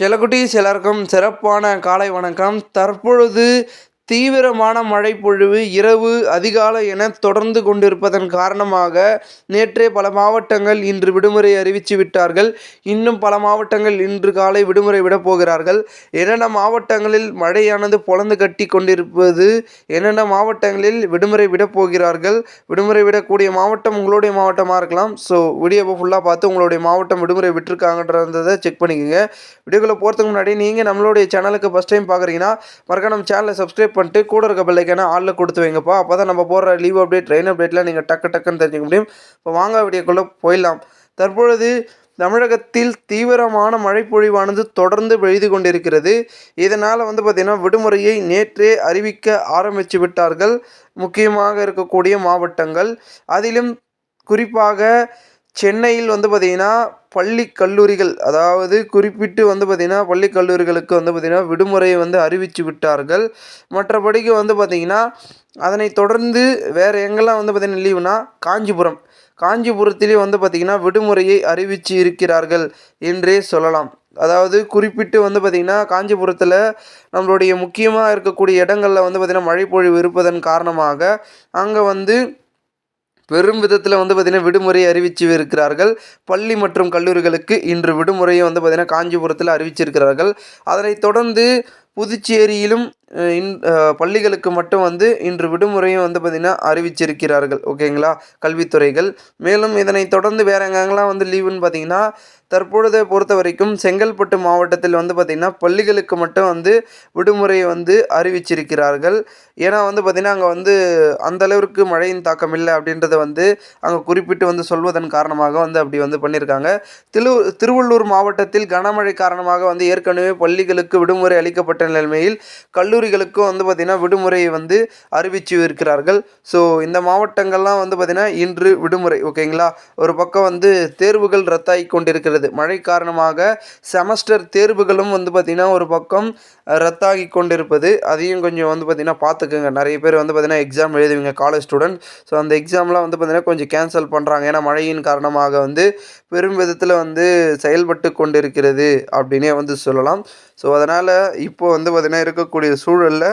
செல்லக்குட்டீஸ் எல்லாருக்கும் சிறப்பான காலை வணக்கம். தற்பொழுது தீவிரமான மழை பொழிவு இரவு அதிகாலை என தொடர்ந்து கொண்டிருப்பதன் காரணமாக நேற்றே பல மாவட்டங்கள் இன்று விடுமுறை அறிவித்து விட்டார்கள். இன்னும் பல மாவட்டங்கள் இன்று காலை விடுமுறை விடப் போகிறார்கள். என்னென்ன மாவட்டங்களில் மழையானது பொழந்து கட்டி கொண்டிருப்பது என்னென்ன மாவட்டங்களில் விடுமுறை விடப் போகிறார்கள் விடுமுறை விடக்கூடிய மாவட்டம் உங்களுடைய மாவட்டமாக இருக்கலாம். ஸோ வீடியோவை ஃபுல்லாக பார்த்து உங்களுடைய மாவட்டம் விடுமுறை விட்டுருக்காங்கன்றதை செக் பண்ணிக்கோங்க. வீடியோக்குள்ளே போகிறதுக்கு முன்னாடி நீங்கள் நம்மளுடைய சேனலுக்கு ஃபஸ்ட் டைம் பார்க்குறீங்கன்னா மறக்க நம்ம சேனலை சப்ஸ்கிரைப் பண்ணிட்டு கூட இருக்க பிள்ளைக்கான ஆளில் கொடுத்து வைங்கப்பா. அப்போ தான் நம்ம போடுற லீவ் அப்டேட் ட்ரெயின் அப்டேட்லாம் நீங்கள் டக்கு டக்குன்னு தெரிஞ்சுக்க முடியும். இப்போ வாங்க வீடியோக்குள்ளே போயிடலாம். தற்பொழுது தமிழகத்தில் தீவிரமான மழைப்பொழிவானது தொடர்ந்து பெய்து கொண்டிருக்கிறது. இதனால் வந்து பார்த்திங்கன்னா விடுமுறையை நேற்றே அறிவிக்க ஆரம்பித்து விட்டார்கள். முக்கியமாக இருக்கக்கூடிய மாவட்டங்கள். அதிலும் குறிப்பாக சென்னையில் வந்து பார்த்திங்கன்னா பள்ளி கல்லூரிகள் அதாவது குறிப்பிட்டு வந்து பார்த்திங்கன்னா பள்ளி கல்லூரிகளுக்கு வந்து பார்த்திங்கன்னா விடுமுறையை வந்து அறிவித்து விட்டார்கள். மற்றபடிக்கு வந்து பார்த்திங்கன்னா அதனை தொடர்ந்து வேறு எங்கெல்லாம் வந்து பார்த்திங்கன்னா லீவுனா காஞ்சிபுரம். காஞ்சிபுரத்திலே வந்து பார்த்திங்கன்னா விடுமுறையை அறிவித்து இருக்கிறார்கள் என்றே சொல்லலாம். அதாவது குறிப்பிட்டு வந்து பார்த்திங்கன்னா காஞ்சிபுரத்தில் நம்மளுடைய முக்கியமாக இருக்கக்கூடிய இடங்களில் வந்து பார்த்திங்கன்னா மழைப்பொழிவு இருப்பதன் காரணமாக அங்கே வந்து பெரும் விதத்தில் வந்து பார்த்திங்கன்னா விடுமுறை அறிவிச்சு இருக்கிறார்கள் பள்ளி மற்றும் கல்லூரிகளுக்கு இன்று விடுமுறையை வந்து பார்த்திங்கன்னா காஞ்சிபுரத்தில் அறிவிச்சிருக்கிறார்கள். அதனைத் தொடர்ந்து புதுச்சேரியிலும் இன் பள்ளிகளுக்கு மட்டும் வந்து இன்று விடுமுறையும் வந்து பார்த்திங்கன்னா அறிவிச்சிருக்கிறார்கள். ஓகேங்களா? கல்வித்துறைகள். மேலும் இதனை தொடர்ந்து வேறு எங்கெங்கெல்லாம் வந்து லீவுன்னு பார்த்திங்கன்னா தற்பொழுதை பொறுத்த வரைக்கும் செங்கல்பட்டு மாவட்டத்தில் வந்து பார்த்திங்கன்னா பள்ளிகளுக்கு மட்டும் வந்து விடுமுறையை வந்து அறிவிச்சிருக்கிறார்கள். ஏன்னா வந்து பார்த்திங்கன்னா அங்கே வந்து அந்தளவிற்கு மழையின் தாக்கம் இல்லை அப்படின்றத வந்து அங்கே குறிப்பிட்டு வந்து சொல்வதன் காரணமாக வந்து அப்படி வந்து பண்ணியிருக்காங்க திரு திருவள்ளூர் மாவட்டத்தில் கனமழை காரணமாக வந்து ஏற்கனவே பள்ளிகளுக்கு விடுமுறை அளிக்கப்பட்ட நிலைமையில் கல்லூரி கல்லூரிகளுக்கும் வந்து பார்த்திங்கன்னா விடுமுறை வந்து அறிவிச்சு இருக்கிறார்கள். ஸோ இந்த மாவட்டங்கள்லாம் வந்து பார்த்திங்கன்னா இன்று விடுமுறை ஓகேங்களா? ஒரு பக்கம் வந்து தேர்வுகள் ரத்தாகி கொண்டிருக்கிறது. மழை காரணமாக செமஸ்டர் தேர்வுகளும் வந்து பார்த்திங்கன்னா ஒரு பக்கம் ரத்தாகி கொண்டிருப்பது. அதையும் கொஞ்சம் வந்து பார்த்திங்கன்னா பார்த்துக்குங்க. நிறைய பேர் வந்து பார்த்திங்கன்னா எக்ஸாம் எழுதுவீங்க காலேஜ் ஸ்டூடெண்ட் ஸோ அந்த எக்ஸாம்லாம் வந்து பார்த்திங்கன்னா கொஞ்சம் கேன்சல் பண்ணுறாங்க ஏன்னா மழையின் காரணமாக வந்து பெரும் விதத்தில் வந்து செயல்பட்டு கொண்டிருக்கிறது அப்படின்னே வந்து சொல்லலாம். ஸோ அதனால் இப்போ வந்து பார்த்திங்கன்னா இருக்கக்கூடிய சூழலில்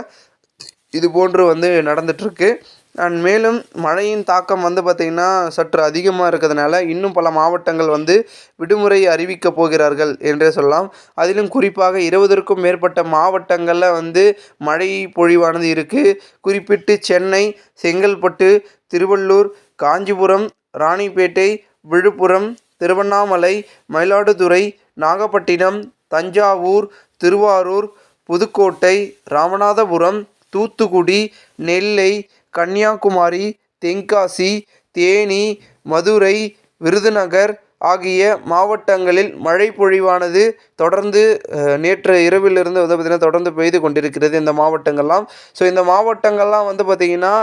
இது போன்று வந்து நடந்துகிட்ருக்கு அண்ட் மேலும் மழையின் தாக்கம் வந்து பார்த்திங்கன்னா சற்று அதிகமாக இருக்கிறதுனால இன்னும் பல மாவட்டங்கள் வந்து விடுமுறை அறிவிக்கப் போகிறார்கள் என்றே சொல்லலாம். அதிலும் குறிப்பாக இருபதற்கும் மேற்பட்ட மாவட்டங்களில் வந்து மழை பொழிவானது இருக்குது குறிப்பிட்டு சென்னை செங்கல்பட்டு திருவள்ளூர் காஞ்சிபுரம் ராணிப்பேட்டை விழுப்புரம் திருவண்ணாமலை மயிலாடுதுறை நாகப்பட்டினம் தஞ்சாவூர் திருவாரூர் புதுக்கோட்டை ராமநாதபுரம் தூத்துக்குடி நெல்லை கன்னியாகுமரி தென்காசி தேனி மதுரை விருதுநகர் ஆகிய மாவட்டங்களில் மழை பொழிவானது தொடர்ந்து நேற்று இரவிலிருந்து வந்து பார்த்திங்கன்னா தொடர்ந்து பெய்து கொண்டிருக்கிறது இந்த மாவட்டங்கள்லாம். ஸோ இந்த மாவட்டங்கள்லாம் வந்து பார்த்திங்கன்னா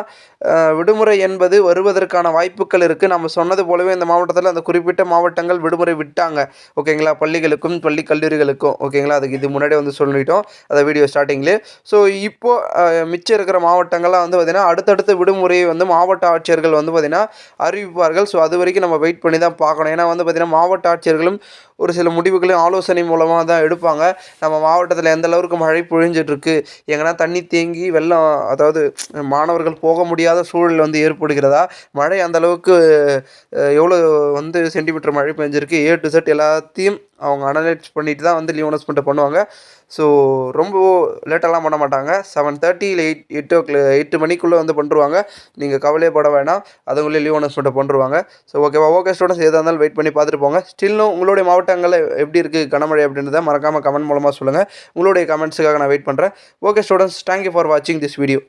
விடுமுறை என்பது வருவதற்கான வாய்ப்புகள் இருக்குது நம்ம சொன்னது போலவே இந்த மாவட்டத்தில் அந்த குறிப்பிட்ட மாவட்டங்கள் விடுமுறை விட்டாங்க. ஓகேங்களா பள்ளிகளுக்கும் பள்ளி கல்லூரிகளுக்கும். ஓகேங்களா அதுக்கு இது முன்னாடி வந்து சொல்லிட்டோம். அதை வீடியோ ஸ்டார்டிங்லேயே ஸோ இப்போது மிச்சம் இருக்கிற மாவட்டங்கள்லாம் வந்து பார்த்திங்கன்னா அடுத்தடுத்த விடுமுறையை வந்து மாவட்ட ஆட்சியர்கள் வந்து பார்த்திங்கன்னா அறிவிப்பார்கள். ஸோ அது வரைக்கும் நம்ம வெயிட் பண்ணி தான் பார்க்கணும். ஏன்னா வந்து பார்த்திங்கன்னா மாவட்ட ஆட்சியர்களும் ஒரு சில முடிவுகளையும் ஆலோசனை மூலமாக தான் எடுப்பாங்க. நம்ம மாவட்டத்தில் எந்த அளவுக்கு மழை பொழிஞ்சிட்ருக்கு எங்கன்னா தண்ணி தேங்கி வெள்ளம் அதாவது மாணவர்கள் போக முடியாத சூழல் வந்து ஏற்படுகிறதா? மழை அந்த அளவுக்கு எவ்வளோ வந்து சென்டிமீட்டர் மழை பெஞ்சிருக்கு? ஏ டு செட் எல்லாத்தையும் அவங்க அனலைஸ் பண்ணிட்டு தான் வந்து லீவ் அனௌன்ஸ்மெண்ட்டை பண்ணுவாங்க. ஸோ ரொம்ப லேட்டெல்லாம் பண்ண மாட்டாங்க. செவன் தேர்ட்டி இல்லை எயிட் எயிட் ஓ கிளா எட்டு மணிக்குள்ளே வந்து பண்ணுருவாங்க. நீங்கள் கவலையே பட வேணாம். அதுக்குள்ளே லீவ் அனௌன்ஸ்மெண்ட்டை பண்ணுருவாங்க. ஸோ ஓகேவா ஓகே ஸ்டூடெண்ட்ஸ் எதாக இருந்தாலும் வெயிட் பண்ணி பார்த்துட்டு போங்க. ஸ்டில்லும் உங்களுடைய மாவட்டங்களில் எப்படி இருக்குது கனமழை அப்படின்றத மறக்காமல் கமெண்ட் மூலமாக சொல்லுங்கள் உங்களுடைய கமெண்ட்ஸுக்காக நான் வெயிட் பண்ணுறேன் okay students thank you for வாட்சிங் திஸ் வீடியோ